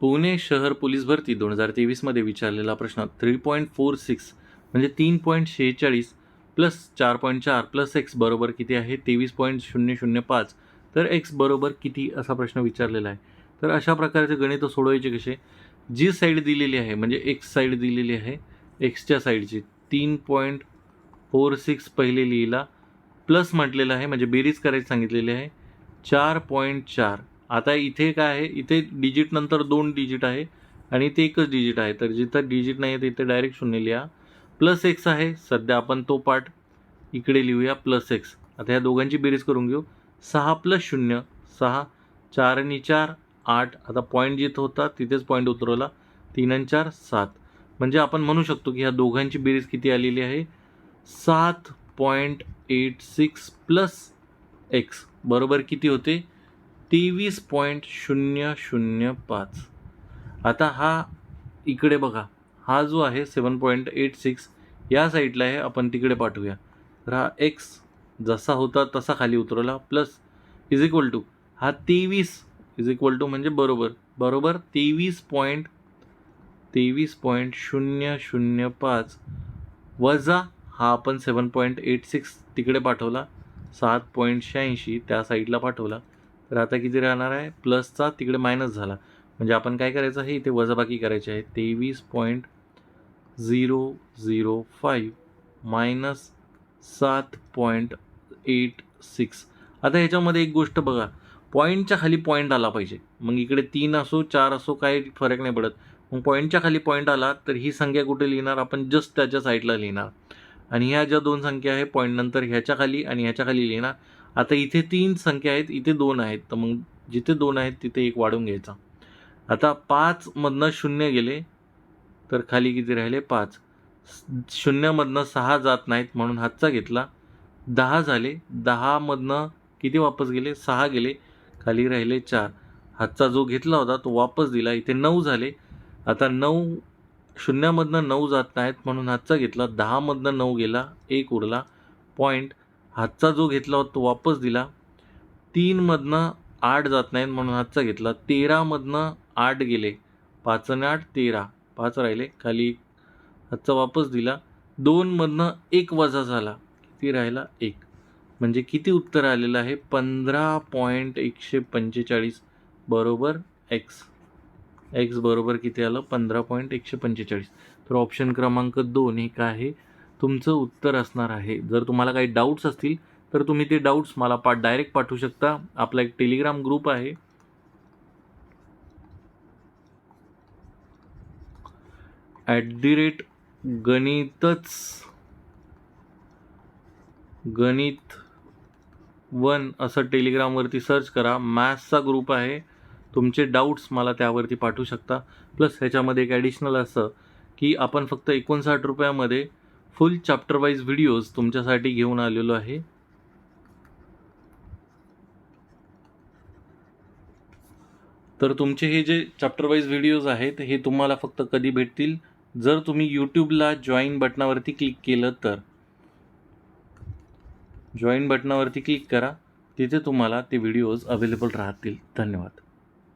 पुणे शहर पोलीस भरती दोन हजार तेवीसमध्ये विचारलेला प्रश्न थ्री पॉईंट फोर सिक्स म्हणजे तीन पॉईंट शेहेचाळीस प्लस चार पॉईंट चार प्लस एक्स बरोबर किती आहे? तेवीस पॉईंट शून्य शून्य पाच. तर एक्स बरोबर किती? असा प्रश्न विचारलेला आहे. तर अशा प्रकारचे गणित सोडवायचे कसे? जी साईड दिलेली आहे म्हणजे एक्स साईड दिलेली आहे एक्सच्या साईडची तीन पॉईंट फोर सिक्स पहिले लिहिला प्लस म्हटलेलं आहे म्हणजे बेरीज करायची सांगितलेली आहे चार पॉईंट चार. आता इथे काय आहे? इथे डिजिट नंतर दोन डिजिट आहे आणि इथे एकच डिजिट आहे. तर जिथं डिजिट नाही आहे तिथे डायरेक्ट शून्य लिहा. प्लस एक्स आहे. सध्या आपण तो पार्ट इकडे लिहूया. प्लस एक्स आता ह्या दोघांची बेरीज करून घेऊ. सहा प्लस शून्य. सहा चार आणि चार आठ. आता पॉईंट जिथं होता तिथेच पॉईंट उतरवला. तीन आणि चार सात. म्हणजे आपण म्हणू शकतो की ह्या दोघांची बेरीज किती आलेली आहे? सात point eight six plus x बरोबर किती होते? तेवीस पॉईंट शून्य शून्य पाच. आता हा इकडे बघा. हा जो आहे सेवन पॉईंट एट सिक्स या साईडला आहे आपण तिकडे पाठवूया. तर हा एक्स जसा होता तसा खाली उतरवला. प्लस इज इक्वल टू हा तेवीस इज इक्वल टू म्हणजे बरोबर. बरोबर तेवीस पॉईंट तेवीस पॉईंट शून्य शून्य पाच. वजा हा आपण सेवन पॉईंट एट सिक्स तिकडे पाठवला. सात पॉईंट शहाऐंशी त्या साईडला पाठवला. तर आता किती राहणार आहे? प्लसचा तिकडे मायनस झाला. म्हणजे आपण काय करायचं आहे? इथे वजाबाकी करायची आहे. तेवीस point zero zero five minus सात पॉईंट एट सिक्स आता ह्याच्यामध्ये एक गोष्ट बघा. पॉईंटच्या खाली पॉईंट आला पाहिजे. मग इकडे तीन असो चार असो काही फरक नाही पडत. मग पॉईंटच्या खाली पॉईंट आला तर ही संख्या कुठे लिहिणार? आपण जस्ट त्याच्या साईडला लिहिणार. आणि ह्या ज्या दोन संख्या आहे पॉईंट नंतर ह्याच्या खाली आणि ह्याच्या खाली लिहिणार. आता इथे तीन संख्या आहेत इथे दोन आहेत. तर मग जिथे दोन आहेत तिथे एक वाढून घ्यायचा. आता पाचमधनं शून्य गेले तर खाली किती राहिले? पाच. शून्यामधनं सहा जात नाहीत म्हणून हातचा घेतला. दहा झाले. दहामधनं किती वापस गेले? सहा गेले. खाली राहिले चार. हातचा जो घेतला होता तो वापस दिला. इथे नऊ झाले. आता नऊ शून्यामधनं नऊ जात नाहीत म्हणून हातचा घेतला. दहामधनं नऊ गेला. एक उरला. पॉईंट हातचा जो घेतला होता तो वापस दिला. तीनमधनं आठ जात नाहीत म्हणून हातचा घेतला. तेरामधनं आठ गेले. पाच आणि आठ तेरा. पाच राहिले. खाली हातचा वापस दिला. दोनमधनं एक वजा झाला. किती राहिला? एक. म्हणजे किती उत्तर आलेलं आहे? पंधरा पॉईंट एकशे पंचेचाळीस बरोबर एक्स एक्स बरोबर किती आलं? पंधरा पॉईंट एकशे पंचेचाळीस. तर ऑप्शन क्रमांक दोन हे काय आहे? तुमचं उत्तर असणार आहे. जर तुम्हाला काही डाऊट्स असतील तर तुम्ही ते डाऊट्स मला पा डायरेक्ट पाठवू शकता. आपला एक टेलिग्राम ग्रुप आहे. ॲट दी रेट गणितच गणित वन असं टेलिग्रामवरती सर्च करा. मॅथ्सचा ग्रुप आहे. तुमचे डाऊट्स मला त्यावरती पाठवू शकता. प्लस ह्याच्यामध्ये एक ॲडिशनल असं की आपण फक्त एकोणसाठ रुपयामध्ये फुल चॅप्टर वाईज व्हिडिओज तुमच्यासाठी घेऊन आलेलो आहे. तर तुमचे हे जे चॅप्टर वाईज व्हिडिओज आहेत हे तुम्हाला फक्त कधी भेटतील? जर तुम्ही यूट्यूबला जॉईन बटनावरती क्लिक केलं तर. जॉईन बटनावरती क्लिक करा. तिथे तुम्हाला ते व्हिडिओज अवेलेबल राहतील. धन्यवाद.